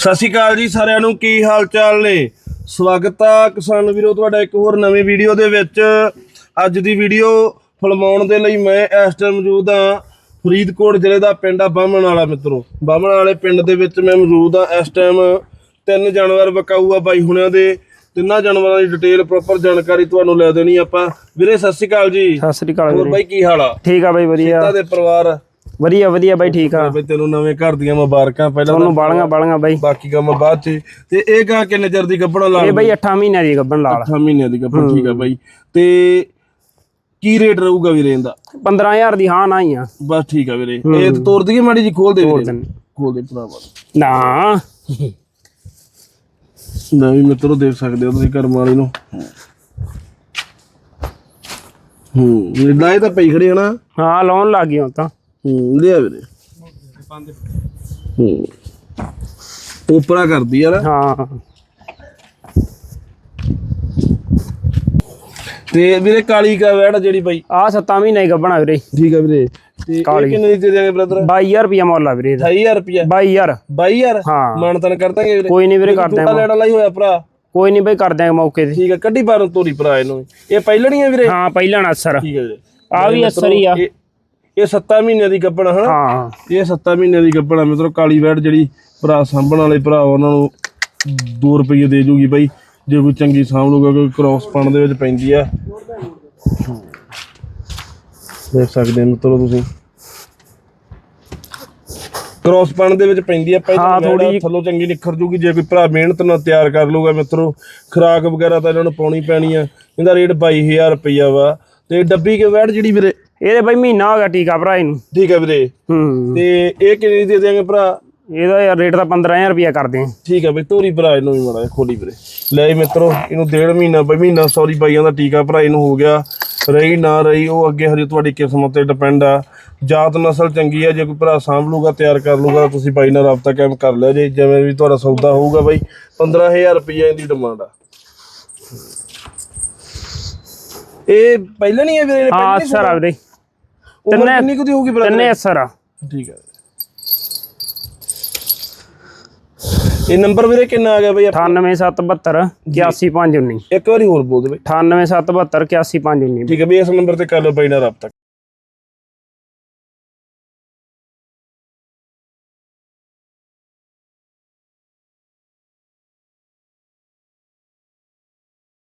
ਸਤਿ ਸ਼੍ਰੀ ਅਕਾਲ ਜੀ ਸਾਰਿਆਂ ਨੂੰ ਕੀ ਹਾਲ ਚਾਲ ਨੇ? ਸਵਾਗਤ ਆ ਕਿਸਾਨ ਵੀਰੋ ਤੁਹਾਡਾ ਇੱਕ ਹੋਰ ਨਵੀਂ ਵੀਡੀਓ ਦੇ ਵਿੱਚ। ਅੱਜ ਦੀ ਵੀਡੀਓ ਫਿਲਮਾਉਣ ਦੇ ਲਈ ਮੈਂ ਇਸ ਟਾਈਮ ਮੌਜੂਦ ਆ ਫਰੀਦਕੋਟ ਜ਼ਿਲ੍ਹੇ ਦਾ ਪਿੰਡ ਆ ਬਾਹਮਣ ਵਾਲਾ ਮਿੱਤਰੋ। ਬਾਹਮਣ ਵਾਲੇ ਪਿੰਡ ਦੇ ਵਿੱਚ ਮੈਂ ਮੌਜੂਦ ਆ ਇਸ ਟਾਈਮ ਤਿੰਨ ਜਾਨਵਰ ਵਿਕਾਊ ਆ ਬਾਈ ਹੁਣਿਆਂ ਦੇ। ਤਿੰਨਾਂ ਜਾਨਵਰਾਂ ਦੀ ਡਿਟੇਲ ਪ੍ਰੋਪਰ ਜਾਣਕਾਰੀ ਤੁਹਾਨੂੰ ਲੈ ਦੇਣੀ ਆਪਾਂ। ਵੀਰੇ ਸਤਿ ਸ਼੍ਰੀ ਅਕਾਲ ਜੀ। ਸਤਿ ਸ੍ਰੀ ਅਕਾਲ ਹੋਰ ਬਾਈ ਕੀ ਹਾਲ ਆ? ਠੀਕ ਆ ਬਾਈ ਵਧੀਆ। ਤੁਹਾਡੇ ਪਰਿਵਾਰ ਵਧੀਆ ਵਧੀਆ ਬਾਈ ਠੀਕ ਆ। ਬਈ ਤੈਨੂੰ ਨਵੇਂ ਘਰ ਦੀਆਂ ਮੁਬਾਰਕਾਂ ਪਹਿਲਾਂ ਤੁਹਾਨੂੰ ਬਾਲੀਆਂ ਬਾਲੀਆਂ ਬਾਈ। ਬਾਕੀ ਕੰਮ ਬਾਅਦ ਚ। ਤੇ ਇਹ ਗਾਂ ਕਿੰਨੇ ਚਿਰ ਦੀ ਗੱਭਣਾ ਲਾ ਇਹ ਬਾਈ 8 ਮਹੀਨਿਆਂ ਦੀ ਗੱਬਣ ਲਾਲ। 8 ਮਹੀਨਿਆਂ ਦੀ ਗੱਭਣ ਠੀਕ ਆ ਬਾਈ। ਤੇ ਕੀ ਰੇਟ ਰਹੂਗਾ ਵੀਰੇ ਇਹਦਾ? 15000 ਦੀ ਹਾਂ ਨਾ ਹੀ ਆ। ਬਸ ਠੀਕ ਆ ਵੀਰੇ। ਇਹ ਤੋੜ ਦਈਏ ਮਾੜੀ ਜੀ ਖੋਲ ਦੇ ਵੀਰੇ। ਖੋਲ ਦੇ ਭਰਾਵਾ। ਨਾ। ਨਵੀਂ ਮਿੱਤਰੋ ਦੇਖ ਸਕਦੇ ਹੋ ਤੁਸੀਂ ਕਰਮ ਵਾਲੀ ਨੂੰ। ਹੂੰ ਲਾਏ ਤਾਂ ਪਈ ਖੜੇ ਹਨਾ ਹਾਂ ਲਾਉਣ ਲੱਗ ਗਿਆ ਤਾਂ। ਹੂੰ ਲਿਆ ਵੀਰੇ। ਹੂੰ। ਉਪਰਾ ਕਰਦੀ ਯਾਰ। ਹਾਂ। ਤੇ ਵੀਰੇ ਕਾਲੀ ਕਾ ਵੈੜ ਜਿਹੜੀ ਬਾਈ। ਆ 7 ਮਹੀਨੇ ਦੀ ਗੱਬਣਾ ਵੀਰੇ। ਠੀਕ ਆ ਵੀਰੇ। ਤੇ ਇਹ ਕਾਲੀ। ਕਿੰਨੇ ਦੀ ਦੇ ਦਿਆਂਗੇ ਬ੍ਰਦਰ 22000 ਰੁਪਿਆ ਮੁੱਲ ਆ ਵੀਰੇ ਇਹਦਾ। 28000 ਰੁਪਿਆ 22000 22000 ਹਾਂ। ਮਾਨਤਨ ਕਰ ਦਾਂਗੇ ਵੀਰੇ। ਕੋਈ ਨਹੀਂ ਵੀਰੇ ਕਰ ਦਿਆਂਗੇ। ਲੈਣ ਹੀ ਹੋਇਆ ਭਰਾ। ਕੋਈ ਨਹੀਂ ਬਾਈ ਕਰ ਦਿਆਂਗੇ ਮੌਕੇ ਤੇ। ਠੀਕ ਆ ਕੱਢੀ ਬਾਹਰੋਂ ਤੋਰੀ ਭਰਾ ਇਹਨੂੰ ਇਹ ਪਹਿਲਣੀ ਆ ਵੀਰੇ? ਹਾਂ ਪਹਿਲਾਂ ਨਾ ਅਸਰ। ਠੀਕ ਆ ਵੀਰੇ। ਆ ਵੀ ਅਸਰ ਹੀ ਆ। ਇਹ ਇਹ 7 ਮਹੀਨਿਆਂ ਦੀ ਗੱਪਣ ਹਨਾ? ਹਾਂ। ਇਹ 7 ਮਹੀਨਿਆਂ ਦੀ ਗੱਪਣ ਆ। ਮਿੱਤਰੋ ਕਾਲੀ ਵੈੜ ਜਿਹੜੀ ਭਰਾ ਸਾਂਭਣ ਵਾਲੇ ਭਰਾ ਉਹਨਾਂ ਨੂੰ 2 ਰੁਪਏ ਦੇ ਜੂਗੀ ਬਾਈ। ਜੇ ਕੋਈ ਚੰਗੀ ਸਾਂਭ ਲੂਗਾ ਕੋਈ ਕ੍ਰਾਸ ਪਣ ਦੇ ਵਿੱਚ ਪੈਂਦੀ ਆ। ਦੇਖ ਸਕਦੇ ਹੋ ਮਿੱਤਰੋ ਤੁਸੀਂ। ਕ੍ਰਾਸ ਪਣ ਦੇ ਵਿੱਚ ਪੈਂਦੀ ਆ ਪਹਿਲਾਂ ਆ, ਥੋੜ੍ਹੀ- ਥੱਲੋਂ ਚੰਗੀ ਨਿਖਰ ਜੂਗੀ। ਜੇ ਕੋਈ ਭਰਾ ਮਿਹਨਤ ਨਾਲ ਤਿਆਰ ਕਰ ਲੂਗਾ ਮਿੱਤਰੋ ਖਰਾਕ ਵਗੈਰਾ ਤਾਂ ਇਹਨਾਂ ਨੂੰ ਪਾਉਣੀ ਪੈਣੀ ਆ। ਇਹਦਾ ਰੇਟ 22000 ਰੁਪਈਆ ਵਾ। ਤੇ ਡੱਬੀ ਕੇ ਵੈੜ ਜਿਹੜੀ ਵੀਰੇ ਇਹਦੇ ਬਾਈ ਮਹੀਨਾ ਹੋ ਗਿਆ ਟੀਕਾ ਭਰਾ ਇਹਨੂੰ। ਠੀਕ ਹੈ ਵੀਰੇ। ਹੂੰ। ਤੇ ਇਹ ਕਿੰਨੇ ਦੀ ਦੇ ਦਿਆਂਗੇ ਭਰਾ? ਇਹਦਾ ਯਾਰ ਰੇਟ ਤਾਂ 15000 ਰੁਪਿਆ ਕਰਦੇ ਆ। ਠੀਕ ਹੈ ਬਈ ਤੋਰੀ ਭਰਾ ਇਹਨੂੰ ਵੀ ਮਾੜਾ ਖੋਲੀ ਵੀਰੇ। ਲੈ ਮਿੱਤਰੋ ਇਹਨੂੰ ਡੇਢ ਮਹੀਨਾ ਬਈ ਮਹੀਨਾ ਸੌਰੀ ਬਾਈਆਂ ਦਾ ਟੀਕਾ ਭਰਾ ਇਹਨੂੰ ਹੋ ਗਿਆ। ਰਹੀ ਨਾ ਰਹੀ ਉਹ ਅੱਗੇ ਹਜੇ ਤੁਹਾਡੀ ਕਿਸਮਤ ਤੇ ਡਿਪੈਂਡ ਆ। ਜਾਤ ਨਸਲ ਚੰਗੀ ਆ ਜੇ ਕੋਈ ਭਰਾ ਸਾਂਭ ਲੂਗਾ ਤਿਆਰ ਕਰ ਲੂਗਾ ਤੁਸੀਂ ਬਾਈ ਨਾਲ ਰਾਬਤਾ ਕਾਇਮ ਕਰ ਲਿਆ ਜੇ ਜਿਵੇਂ ਵੀ ਤੁਹਾਡਾ ਸੌਦਾ ਹੋਊਗਾ ਬਾਈ 15000 ਰੁਪਈਆ ਇਹਦੀ ਡਿਮਾਂਡ ਆ। ਇਹ ਪਹਿਲਾਂ ਨਹੀਂ ਹੈ ਵੀਰੇ ਇਹ ਹਾਂ ਪਹਿਲਾਂ ਅਸਰ ਆ ਵੀਰੇ ਉਮਰ ਤਿੰਨੇ- ਕਿੰਨੀ ਕੁ ਦੀ ਹੋਊਗੀ brother? ਤਿੰਨੇ ਅਸਰ ਆ। ਠੀਕ ਹੈ ਇਹ ਨੰਬਰ ਵੀਰੇ ਕਿੰਨਾ ਆ ਗਿਆ ਬਈ ਆਪਣਾ? 98772 81519 ਇੱਕ ਵਾਰੀ ਹੋਰ ਬੋਲ ਦੇ ਬਈ। 98772 81519 ਠੀਕ ਹੈ ਬਈ ਇਸ ਨੰਬਰ ਤੇ ਕਰ ਲਓ ਬਾਈ ਨਾਲ ਰਾਬਤਾ।